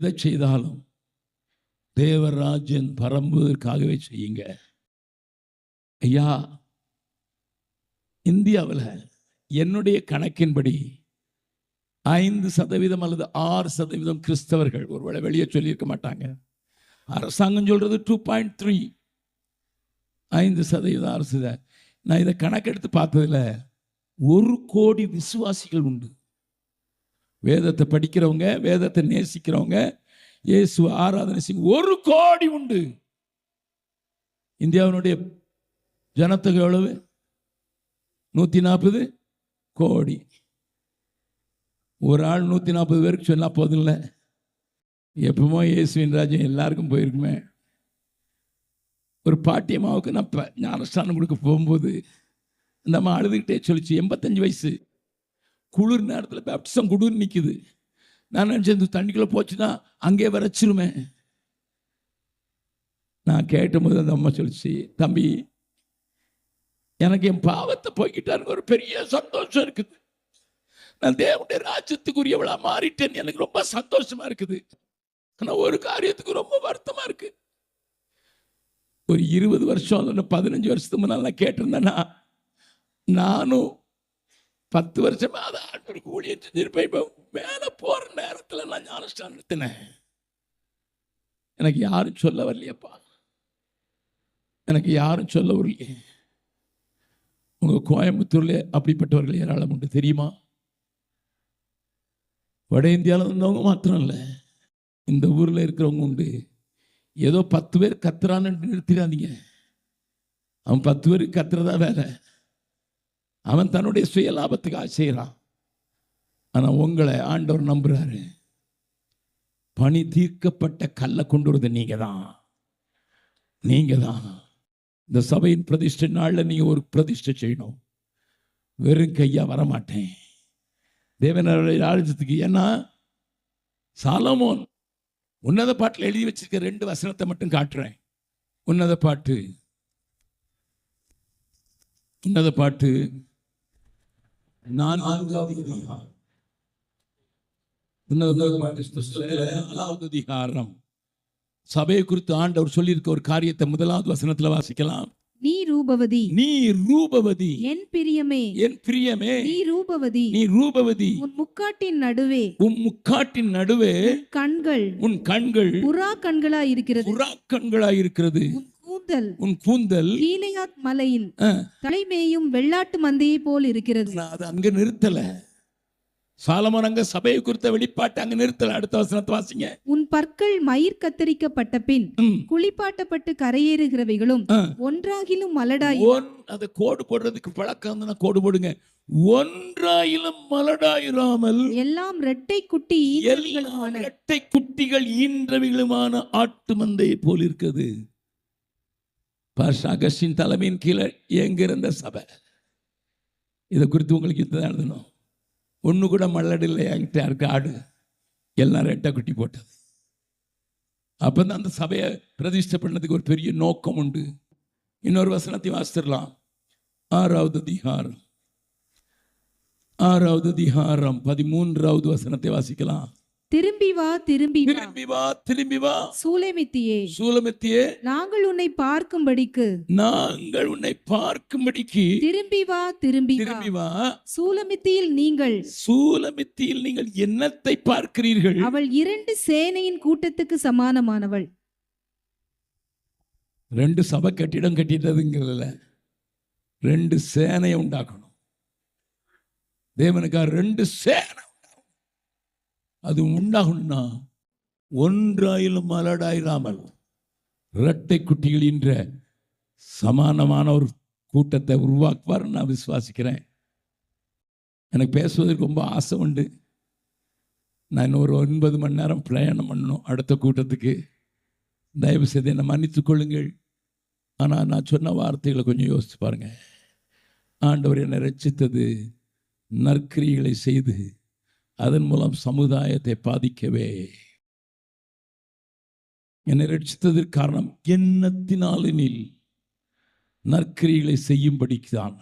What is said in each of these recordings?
எதை செய்தாலும் தேவராஜன் பரம்புவதற்காகவே செய்யுங்க. ஐயா இந்தியாவில் என்னுடைய கணக்கின்படி ஐந்து சதவீதம் அல்லது ஆறு சதவீதம் கிறிஸ்தவர்கள் ஒருவேளை வெளியே சொல்லியிருக்க மாட்டாங்க. அரசாங்கம் சொல்றது டூ பாயிண்ட் த்ரீ ஐந்து சதவீதம் அரசு நான் இதை கணக்கெடுத்து பார்த்ததுல ஒரு கோடி விசுவாசிகள் உண்டு. வேதத்தை படிக்கிறவங்க வேதத்தை நேசிக்கிறவங்க இயேசு ஆராதனை செய்யும் ஒரு கோடி உண்டு. இந்தியாவினுடைய ஜனத்தொகை எவ்வளவு? நூற்றி நாற்பது கோடி. ஒரு ஆள் நூற்றி நாற்பது பேருக்கு சொன்னா போதும் இல்லை எப்பவுமோ இயேசுவின் ராஜ்யம் எல்லாருக்கும் போயிருக்குமே. ஒரு பாட்டியம்மாவுக்கு நான் இப்போ ஞானஸ்தானம் கொடுக்க போகும்போது அந்த அம்மா அழுதுகிட்டே சொல்லிச்சு எண்பத்தஞ்சு வயசு. குளிர் நேரத்தில் பேப்டிசம் குடுன்னு நிற்குது நான் நினச்சேன் இந்த தண்ணிக்குள்ளே போச்சுன்னா அங்கேயே வரைச்சிருமே நான் கேட்டபோது அந்த அம்மா சொல்லிச்சு தம்பி எனக்கு என் பாவத்தை போய்கிட்டாருங்க ஒரு பெரிய சந்தோஷம் இருக்குது. நான் தேவனுடைய ராஜ்யத்துக்குரியவளா மாறிட்டேன் எனக்கு ரொம்ப சந்தோஷமா இருக்குது. ஆனால் ஒரு காரியத்துக்கு ரொம்ப வருத்தமா இருக்கு. ஒரு இருபது வருஷம் பதினஞ்சு வருஷத்துக்கு முன்னால் நான் கேட்டிருந்தேன்னா நானும் பத்து வருஷமா அதை ஆண்டவருக்கு ஊழியம் செஞ்சிருப்பேன் இப்போ மேலே போகிற நேரத்தில் நான் ஞானஸ்தானம் நடத்தினேன் எனக்கு யாரும் சொல்ல வரலையப்பா. எனக்கு யாரும் சொல்ல வரலையே. உங்கள் கோயம்புத்தூரில் அப்படிப்பட்டவர்கள் ஏராளம் உண்டு தெரியுமா? வட இந்தியாவில் இருந்தவங்க மாத்திரம் இல்லை. இந்த ஊரில் இருக்கிறவங்க உண்டு. ஏதோ பத்து பேர் கத்துறான்னு நிறுத்திடாதீங்க. அவன் பத்து பேர் கத்துறதா வேலை அவன் தன்னுடைய சுய லாபத்துக்காக செய்கிறான் ஆனால் உங்களை ஆண்டவர் நம்புகிறாரு பணி தீர்க்கப்பட்ட கல்லை கொண்டு வரது நீங்கள் தான் நீங்கள் தான் இந்த சபையின் பிரதிஷ்டை நாளில் நீங்கள் ஒரு பிரதிஷ்டை செய்யணும். வெறும் கையாக வரமாட்டேன். தேவனுடைய ஆலோசத்துக்கு ஏன்னா சாலமோன் உன்னத பாட்டில் எழுதி வச்சிருக்க ரெண்டு வசனத்தை மட்டும் காட்டுறேன். உன்னத பாட்டு. உன்னத பாட்டு நான் பாட்டு புஸ்தகத்துல நாலாவது அதிகாரம். சபையை குறித்து ஆண்டவர் சொல்லியிருக்க ஒரு காரியத்தை முதலாவது வசனத்துல வாசிக்கலாம். நீ ரூபவதி. நீ ரூபவதி. என் பிரியமே. என் பிரியமே. நீ ரூபவதி. நீ ரூபவதி. உன் முக்காட்டின் நடுவே. உன் முக்காட்டின் நடுவே கண்கள். உன் கண்கள் புறா கண்களா இருக்கிறது புறா கண்களாய் இருக்கிறது கூந்தல். உன் கூந்தல் கீழையாத் மலையில் தலைமேயும் வெள்ளாட்டு மந்தையை போல் இருக்கிறது. நான் அதை அங்க நிறுத்தல. சாலமோன் அங்க சபையை குறித்த வெளிப்பாட்டு அங்க நிறுத்தல. அடுத்த வசனத்தை வாசிங்க. உன் பற்கள் மயிர் கத்தரிக்கப்பட்ட பின் குளிப்பாட்டப்பட்டு கரையேறுகிறவைகளும். ஒன்றாகிலும் மலடாய் அதை கோடு போடுறதுக்கு பழக்கம் இருந்ததுன்னா கோடு போடுங்க. ஒன்றாயிலும் மலடாயிராமல் எல்லாம் ரெட்டை குட்டி இரட்டை குட்டிகள் ஈன்றவைகளுமான ஆட்டு மந்தையை போல் இருக்குது. பாஷா அகஸ்டின் தலைமையின் கீழே எங்கிருந்த சபை? இதை குறித்து உங்களுக்கு இதுதான் எழுதணும் ஒன்று கூட மல்லடு இல்லை. என்கிட்ட இருக்க ஆடு? எல்லாம் ரெட்டை குட்டி போட்டது. அப்போ தான் அந்த சபையை பிரதிஷ்டை பண்ணதுக்கு ஒரு பெரிய நோக்கம் உண்டு. இன்னொரு வசனத்தை வாசிச்சிடலாம். ஆறாவது அதிகாரம். ஆறாவது அதிகாரம் பதிமூன்றாவது வசனத்தை வாசிக்கலாம். திரும்பி வா திரும்பி திரும்பி வா திரும்பி வா. சூலைமித்தியே சூலமத்தியே நாங்கள் உன்னை பார்க்கும்படிக்கு. நாங்கள் உன்னை பார்க்கும்படிக்கு. திரும்பி வா திரும்பி திரும்பி வா. சூலமித்தியில் நீங்கள். சூலமித்தியில் நீங்கள் என்னத்தை பார்க்கிறீர்கள்? அவள் இரண்டு சேனையின் கூட்டத்துக்கு சமானமானவள். ரெண்டு சபை கட்டிடம் கட்டிட்டதுங்கிறதுல ரெண்டு சேனையை உண்டாக்கணும். தேவனுக்கா ரெண்டு சேனை. அது உண்டாகணும்னா ஒன்றாயிலும் மலடாயிராமல் இரட்டை குட்டிகள் என்ற சமானமான ஒரு கூட்டத்தை உருவாக்குவார்னு நான் விசுவாசிக்கிறேன். எனக்கு பேசுவதற்கு ரொம்ப ஆசை உண்டு. நான் இன்னும் ஒரு ஒன்பது மணி நேரம் பிரயாணம் பண்ணணும் அடுத்த கூட்டத்துக்கு. தயவு செய்து என்னை மன்னித்து கொள்ளுங்கள். ஆனால் நான் சொன்ன வார்த்தைகளை கொஞ்சம் யோசித்து பாருங்கள் ஆண்டவர் என்னை ரட்சித்தது நற்கிரிகளை செய்து அதன் மூலம் சமுதாயத்தை பாதிக்கவே. என்னை ரட்சித்ததற்கு காரணம் எண்ணத்தினாலினில் நற்கிரிகளை செய்யும்படிக்கு தான்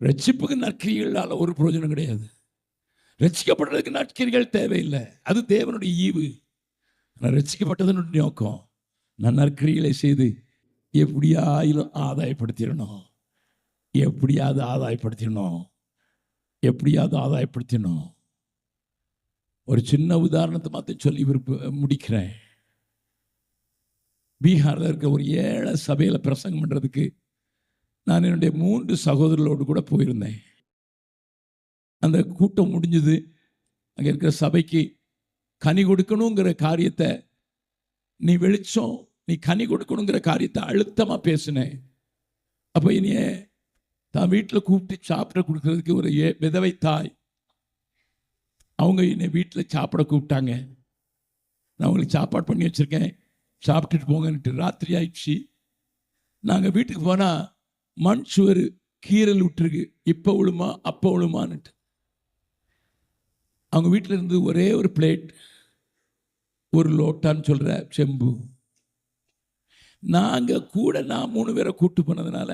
ரட்சிப்புக்கு நற்கிரிகளால் ஒரு பிரயோஜனம் கிடையாது. ரட்சிக்கப்படுறதுக்கு நற்கிரிகள் தேவையில்லை. அது தேவனுடைய ஈவு. நான் ரட்சிக்கப்பட்டதனுடைய நோக்கம் நான் நற்கிரிகளை செய்து எப்படியாயிலும் ஆதாயப்படுத்திடணும். எப்படியாவது ஆதாயப்படுத்திடணும். எப்படியாவது ஆதாயப்படுத்தினோம். ஒரு சின்ன உதாரணத்தை மாற்றி சொல்லி விருப்ப முடிக்கிறேன். பீகாரில் இருக்க ஒரு ஏழை சபையில் பிரசங்கம் பண்ணுறதுக்கு நான் என்னுடைய மூன்று சகோதரர்களோடு கூட போயிருந்தேன். அந்த கூட்டம் முடிஞ்சது. அங்கே இருக்கிற சபைக்கு கனி கொடுக்கணுங்கிற காரியத்தை நீ வெளிச்சம் நீ கனி கொடுக்கணுங்கிற காரியத்தை அழுத்தமாக பேசினேன். அப்போ இனிய தான் வீட்டில் கூப்பிட்டு சாப்பிட கொடுக்கறதுக்கு ஒரு ஏ விதவை தாய். அவங்க என்னை வீட்டில் சாப்பிட கூப்பிட்டாங்க. நான் உங்களுக்கு சாப்பாடு பண்ணி வச்சுருக்கேன். சாப்பிட்டுட்டு போங்கன்ட்டு ராத்திரி ஆயிடுச்சு. நாங்கள் வீட்டுக்கு போனால் மண் சுவர் கீரல் விட்டுருக்கு. இப்போ விழுமா அப்போ விழுமான்னுட்டு. அவங்க வீட்டில் இருந்து ஒரே ஒரு பிளேட் ஒரு லோட்டான்னு சொல்கிற செம்பு. நாங்கள் கூட நான் மூணு பேரை கூப்பிட்டு போனதுனால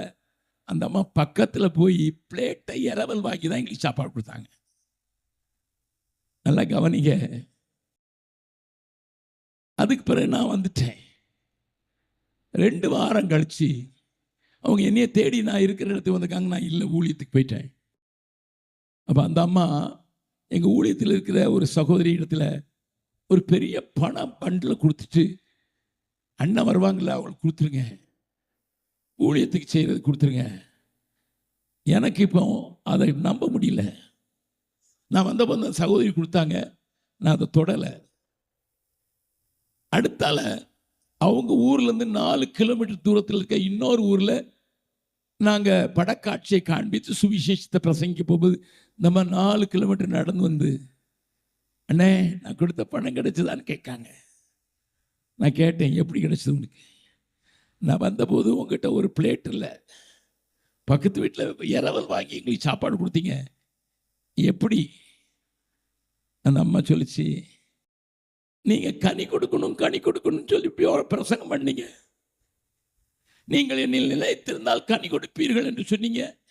அந்த அம்மா பக்கத்தில் போய் பிளேட்டை இரவல் வாங்கி தான் எங்களுக்கு சாப்பாடு கொடுத்தாங்க. நல்லா கவனிங்க. அதுக்கு பிறகு நான் வந்துட்டேன். ரெண்டு வாரம் கழிச்சு அவங்க என்னைய தேடி நான் இருக்கிற இடத்துக்கு வந்திருக்காங்க. நான் இல்லை ஊழியத்துக்கு போயிட்டேன். அப்போ அந்த அம்மா எங்கள் ஊழியத்தில் இருக்கிற ஒரு சகோதரி இடத்துல ஒரு பெரிய பணம் பண்டில் கொடுத்துட்டு அண்ணன் வருவாங்கல்ல அவங்களுக்கு கொடுத்துருங்க. ஊழியத்துக்கு செய்கிறது கொடுத்துருங்க. எனக்கு இப்போ அதை நம்ப முடியல. நான் வந்த அந்த சகோதரி கொடுத்தாங்க. நான் அதை தொடலை. அடுத்தால அவங்க ஊர்லேருந்து நாலு கிலோமீட்டர் தூரத்தில் இருக்க இன்னொரு ஊரில் நாங்கள் படக்காட்சியை காண்பித்து சுவிசேஷத்தை பிரசங்கிக்க போகும்போது நம்ம நாலு கிலோமீட்டர் நடந்து வந்து அண்ணே நான் கொடுத்த பணம் கிடைச்சதான்னு கேட்காங்க. நான் கேட்டேன் எப்படி கிடைச்சது உனக்கு? நான் வந்தபோது உங்ககிட்ட ஒரு பிளேட் இல்லை. பக்கத்து வீட்டில் இரவல் வாங்கி எங்களுக்கு சாப்பாடு கொடுத்தீங்க. எப்படி? அந்த அம்மா சொல்லிச்சு நீங்கள் கனி கொடுக்கணும் கனி கொடுக்கணும்னு சொல்லி பிரசங்கம் பண்ணீங்க. நீங்கள் என்னில் நிலைத்திருந்தால் கனி கொடுப்பீர்கள் என்று சொன்னீங்க.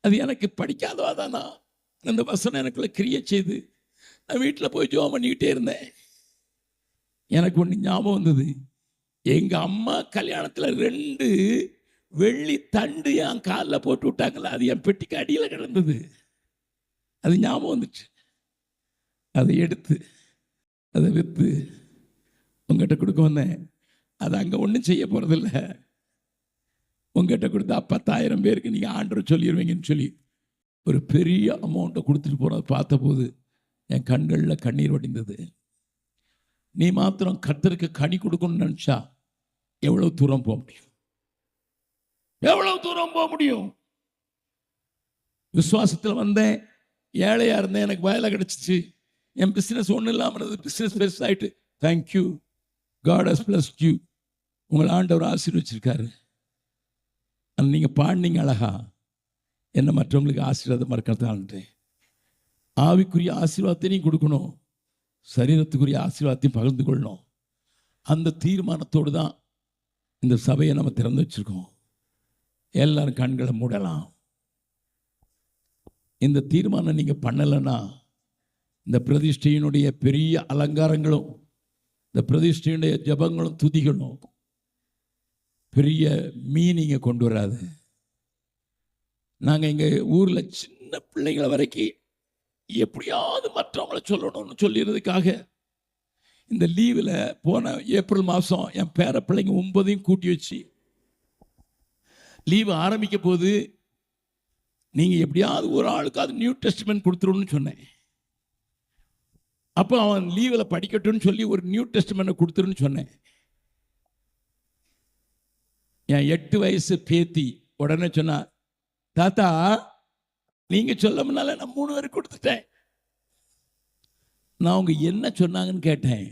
அது எனக்கு படிக்காதவா தானா? அந்த வசனம் எனக்குள்ள கிரியேட் செய்து நான் வீட்டில் போய் ஜோம் பண்ணிக்கிட்டே இருந்தேன். எனக்கு ஒன்று ஞாபகம் வந்தது. எங்கள் அம்மா கல்யாணத்தில் ரெண்டு வெள்ளி தண்டு என் காலில் போட்டு விட்டாங்களா அது என் பெட்டிக்கு அடியில் கிடந்தது. அது ஞாபகம் வந்துச்சு. அதை எடுத்து அதை விற்று உங்ககிட்ட கொடுக்க வந்தேன். அது அங்கே ஒன்றும் செய்ய போகிறதில்ல உங்ககிட்ட கொடுத்தா பத்தாயிரம் பேருக்கு நீங்கள் ஆண்டர் சொல்லிடுவீங்கன்னு சொல்லி ஒரு பெரிய அமௌண்ட்டை கொடுத்துட்டு போகிறத பார்த்தபோது என் கண்களில் கண்ணீர் வடிந்தது. நீ மாத்திரம் கத்தருக்கு கனி கொடுக்கணும்னு நினச்சா எவ்வளவு தூரம் போக முடியும்? எவ்வளவு தூரம் போக முடியும்? விசுவாசத்தில் வந்தேன் ஏழையாக இருந்தேன் எனக்கு வேலை கிடச்சிச்சு. என் பிஸ்னஸ் ஒன்றும் இல்லாமல் இருந்தது. Business பெருசாகிட்டு thank you God has bless you உங்களை ஆண்டவர் ஆசீர்வச்சிருக்காரு. ஆனால் நீங்கள் பாடினீங்க அழகா. என்ன மற்றவங்களுக்கு ஆசீர்வாதம் இருக்கிறதான்ட்டு ஆவிக்குரிய ஆசீர்வாதத்தையும் கொடுக்கணும். சரீரத்துக்குரிய ஆசீர்வாதத்தையும் பகிர்ந்து கொள்ளணும். அந்த தீர்மானத்தோடு தான் இந்த சபையை நம்ம திறந்து வச்சுருக்கோம். எல்லாரும் கண்களை மூடலாம். இந்த தீர்மானம் நீங்கள் பண்ணலைன்னா இந்த பிரதிஷ்டையினுடைய பெரிய அலங்காரங்களும் இந்த பிரதிஷ்டையினுடைய ஜபங்களும் துதிகளும் பெரிய மீனிங்கை கொண்டு வராது. நாங்கள் எங்கள் ஊரில் சின்ன பிள்ளைங்களை வரைக்கும் எப்படியாவது மற்றவங்களை சொல்லணும்னு சொல்லிடுறதுக்காக. இந்த லீவில் போன ஏப்ரல் மாதம் என் பேர பிள்ளைங்க ஒன்பதையும் கூட்டி வச்சு. லீவு ஆரம்பிக்க போது நீங்கள் எப்படியாவது ஒரு ஆளுக்காவது நியூ டெஸ்ட்மெண்ட் கொடுத்துருன்னு சொன்னேன். அப்போ அவன் லீவில் படிக்கட்டும்னு சொல்லி ஒரு நியூ டெஸ்ட்மெண்ட்டை கொடுத்துருன்னு சொன்னேன். என் எட்டு வயசு பேத்தி உடனே சொன்னா தாத்தா நீங்க சொல்ல முன்னால நான் மூணு பேருக்கு கொடுத்துட்டேன். நான் அவங்க என்ன சொன்னாங்கன்னு கேட்டேன்.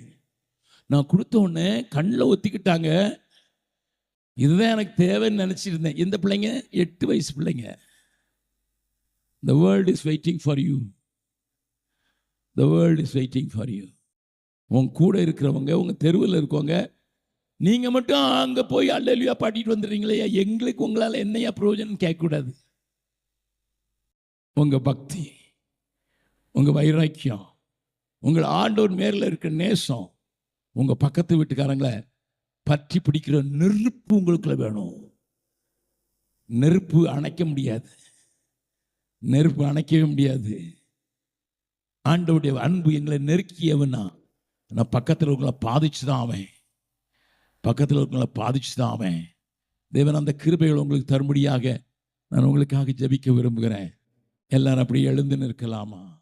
நான் கொடுத்த உடனே கண்ணில் ஒத்திக்கிட்டாங்க. இதுதான் எனக்கு தேவைன்னு நினச்சிருந்தேன். இந்த பிள்ளைங்க? எட்டு வயசு பிள்ளைங்க. The world is waiting for you the world is waiting for you உன் கூட இருக்கிறவங்க உங்கள் தெருவில் இருக்கவங்க நீங்கள் மட்டும் அங்கே போய் அல்லலியா பாட்டிட்டு வந்துடுறீங்களே எங்களுக்கு உங்களால் என்னையா பிரயோஜனம் கேட்கக்கூடாது. உங்கள் பக்தி உங்கள் வைராக்கியம் உங்கள் ஆண்டோர் மேல இருக்கிற நேசம் உங்கள் பக்கத்து வீட்டுக்காரங்களை பற்றி பிடிக்கிற நெருப்பு உங்களுக்குள்ள வேணும். நெருப்பு அணைக்க முடியாது. நெருப்பு அணைக்கவே முடியாது. ஆண்டவுடைய அன்பு எங்களை நெருக்கியவனா. நான் பக்கத்தில் இருக்கிற பாதிச்சு தான் அவன். பக்கத்தில் இருக்கிற பாதிச்சு தான் அவன். தேவன் அந்த கிருபைகள் உங்களுக்கு தரும்படியாக நான் உங்களுக்காக ஜெபிக்க விரும்புகிறேன். எல்லாரும் அப்படி எழுந்து நிற்கலாமா?